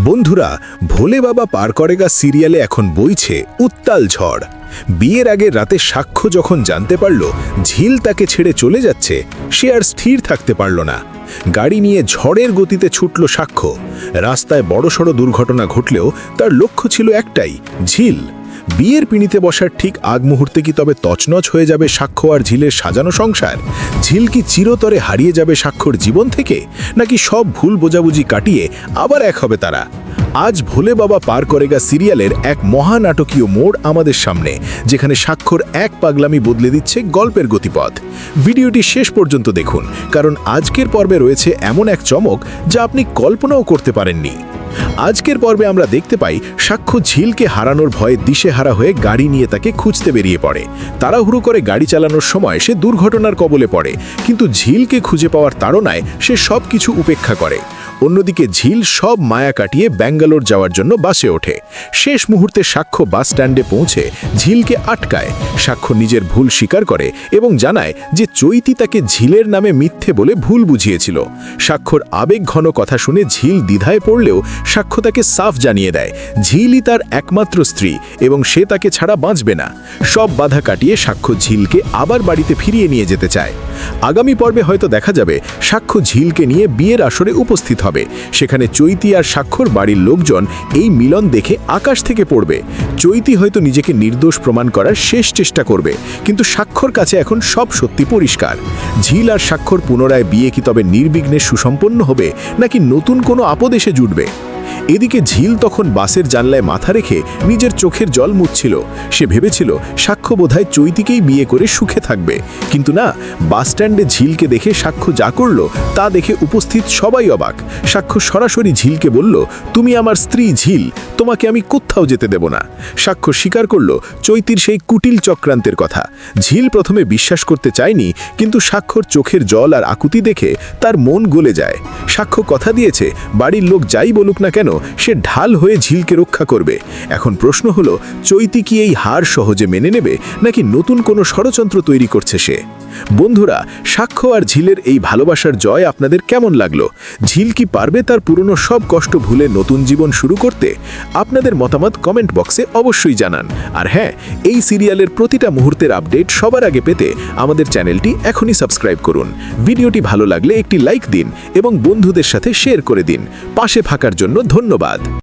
বন্ধুরা, ভোলে বাবা পার করেগা সিরিয়ালে এখন বইছে উত্তাল ঝড়। বিয়ের আগে রাতে সাক্ষ্য যখন জানতে পারল, ঝিল তাকে ছেড়ে চলে যাচ্ছে, সে আর স্থির থাকতে পারল না। গাড়ি নিয়ে ঝড়ের গতিতে ছুটল সাক্ষ্য। রাস্তায় বড়সড় দুর্ঘটনা ঘটলেও তার লক্ষ্য ছিল একটাই, ঝিল। বিয়ের পিঁড়িতে বসার ঠিক আগ মুহূর্তে কি তবে তছনছ হয়ে যাবে সাক্ষ্য আর ঝিলের সাজানো সংসার? ঝিল কি চিরতরে হারিয়ে যাবে সাক্ষর জীবন থেকে? নাকি সব ভুল বোঝাবুঝি কাটিয়ে আবার এক হবে তারা? আজ ভোলে বাবা পার করেগা সিরিয়ালের এক মহানাটকীয় মোড় আমাদের সামনে, যেখানে স্বাক্ষর এক পাগলামি বদলে দিচ্ছে গল্পের গতিপথ। ভিডিওটি শেষ পর্যন্ত দেখুন, কারণ আজকের পর্বে রয়েছে এমন এক চমক যা আপনি কল্পনাও করতে পারেননি। আজকের পর্বে আমরা দেখতে পাই সাক্ষ্য ঝিলকে হারানোর ভয়ে দিশেহারা হয়ে গাড়ি নিয়ে তাকে খুঁজতে বেরিয়ে পড়ে। তাড়াহুড়ো করে গাড়ি চালানোর সময় সে দুর্ঘটনার কবলে পড়ে, কিন্তু ঝিলকে খুঁজে পাওয়ার তাড়নায় সে সব কিছু উপেক্ষা করে। অন্যদিকে ঝিল সব মায়া কাটিয়ে ব্যাঙ্গালোর যাওয়ার জন্য বাসে ওঠে। শেষ মুহূর্তে সাক্ষ্য বাস স্ট্যান্ডে পৌঁছে ঝিলকে আটকায়। সাক্ষ্য নিজের ভুল স্বীকার করে এবং জানায় যে চৈতি তাকে ঝিলের নামে মিথ্যে বলে ভুল বুঝিয়েছিল। সাক্ষর আবেগ ঘন কথা শুনে ঝিল দ্বিধায় পড়লেও সাক্ষ্য তাকে সাফ জানিয়ে দেয়। ঝিলই তার একমাত্র স্ত্রী এবং সে তাকে ছাড়া বাঁচবে না। সব বাধা কাটিয়ে সাক্ষ্য ঝিলকে আবার বাড়িতে ফিরিয়ে নিয়ে যেতে চায়। আগামী পর্বে হয়তো দেখা যাবে সাক্ষ্য ঝিলকে নিয়ে বিয়ের আসরে উপস্থিত হবে। সেখানে চৈতি আর সাক্ষর বাড়ির লোকজন এই মিলন দেখে আকাশ থেকে পড়বে। চৈতি হয়তো নিজেকে নির্দোষ প্রমাণ করার শেষ চেষ্টা করবে, কিন্তু সাক্ষর কাছে এখন সব সত্যি পরিষ্কার। ঝিল আর সাক্ষর পুনরায় বিয়ে কি তবে নির্বিঘ্নে সুসম্পন্ন হবে, নাকি নতুন কোনো আপদেশে জুটবে? এদিকে ঝিল তখন বাসের জানলায় মাথা রেখে নিজের চোখের জল মুছছিল। সে ভেবেছিল, সাক্ষ্য বোধহয় চৈতিকেই বিয়ে করে সুখে থাকবে। কিন্তু না বাসস্ট্যান্ডে ঝিলকে দেখে সাক্ষ্য যা করল, তা দেখে উপস্থিত সবাই অবাক। সাক্ষ্য সরাসরি ঝিলকে বলল, তুমি আমার স্ত্রী ঝিল, তোমাকে আমি কোথাও যেতে দেব না। সাক্ষ্য স্বীকার করল, চৈতির সেই কুটিল চক্রান্তের কথা। ঝিল প্রথমে বিশ্বাস করতে চায়নি, কিন্তু সাক্ষর চোখের জল আর আকুতি দেখে তার মন গলে যায়। সাক্ষ্য কথা দিয়েছে, বাড়ির লোক যাই বলুক না কেন সে ঢাল হয়ে ঝিলকে রক্ষা করবে। এখন প্রশ্ন হলো, চৈতি কি এই হার সহজে মেনে নেবে, নাকি নতুন কোনো ষড়যন্ত্র তৈরি করছে সে? বন্ধুরা, সাক্ষ্য আর ঝিলের এই ভালোবাসার জয় আপনাদের কেমন লাগল? ঝিল কি পারবে তার পুরনো সব কষ্ট ভুলে নতুন জীবন শুরু করতে? আপনাদের মতামত কমেন্ট বক্সে অবশ্যই জানান। আর হ্যাঁ এই সিরিয়ালের প্রতিটা মুহূর্তের আপডেট সবার আগে পেতে আমাদের চ্যানেলটি এখনই সাবস্ক্রাইব করুন। ভিডিওটি ভালো লাগলে একটি লাইক দিন এবং বন্ধুদের সাথে শেয়ার করে দিন। পাশে থাকার জন্য ধন্যবাদ।